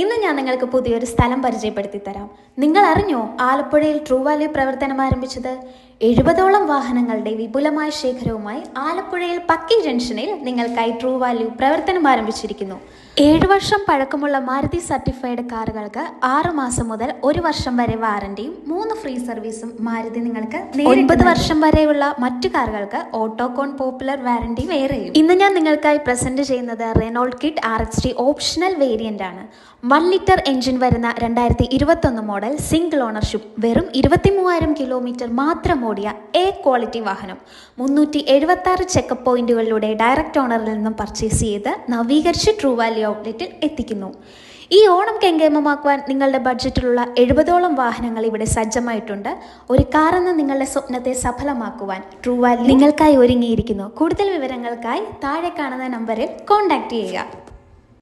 ഇന്ന് ഞാൻ നിങ്ങൾക്ക് പുതിയൊരു സ്ഥലം പരിചയപ്പെടുത്തി തരാം നിങ്ങൾ അറിഞ്ഞോ ആലപ്പുഴയിൽ ട്രൂ വാല്യൂ പ്രവർത്തനം ആരംഭിച്ചത്? എഴുപതോളം വാഹനങ്ങളുടെ വിപുലമായ ശേഖരവുമായി ആലപ്പുഴയിൽ പക്കി ജംഗ്ഷനിൽ നിങ്ങൾക്കായി ട്രൂ വാല്യൂ പ്രവർത്തനം ആരംഭിച്ചിരിക്കുന്നു. ഏഴു വർഷം പഴക്കമുള്ള മാരുതി സർട്ടിഫൈഡ് കാറുകൾക്ക് ആറ് മാസം മുതൽ ഒരു വർഷം വരെ വാറന്റിയും മൂന്ന് ഫ്രീ സർവീസും മാരുതി നിങ്ങൾക്ക് ഒൻപത് വർഷം വരെയുള്ള മറ്റു കാറുകൾക്ക് ഓട്ടോകോൺ പോപ്പുലർ വാറന്റി വേറെയും. ഇന്ന് ഞാൻ നിങ്ങൾക്കായി പ്രസന്റ് ചെയ്യുന്നത് Renault Kwid R X T optional variant ആണ്. വൺ ലിറ്റർ എഞ്ചിൻ വരുന്ന രണ്ടായിരത്തി ഇരുപത്തൊന്ന് മോഡൽ സിംഗിൾ ഓണർഷിപ്പ് വെറും ഇരുപത്തി മൂവായിരം കിലോമീറ്റർ മാത്രം ഓടിയ എ ക്വാളിറ്റി വാഹനം മുന്നൂറ്റി എഴുപത്തി ആറ് ചെക്കപ്പ് പോയിന്റുകളിലൂടെ ഡയറക്റ്റ് ഓണറിൽ നിന്നും പർച്ചേസ് ചെയ്ത് നവീകരിച്ച് ട്രൂ വാല്യൂ ഔട്ട്ലെറ്റിൽ എത്തിക്കുന്നു. ഈ ഓണം കെങ്കേമമാക്കുവാൻ നിങ്ങളുടെ ബഡ്ജറ്റിലുള്ള എഴുപതോളം വാഹനങ്ങൾ ഇവിടെ സജ്ജമായിട്ടുണ്ട്. ഒരു കാർ എന്ന നിങ്ങളുടെ സ്വപ്നത്തെ സഫലമാക്കുവാൻ ട്രൂ വാല്യൂ നിങ്ങൾക്കായി ഒരുങ്ങിയിരിക്കുന്നു. കൂടുതൽ വിവരങ്ങൾക്കായി താഴെ കാണുന്ന നമ്പറിൽ കോൺടാക്ട് ചെയ്യുക.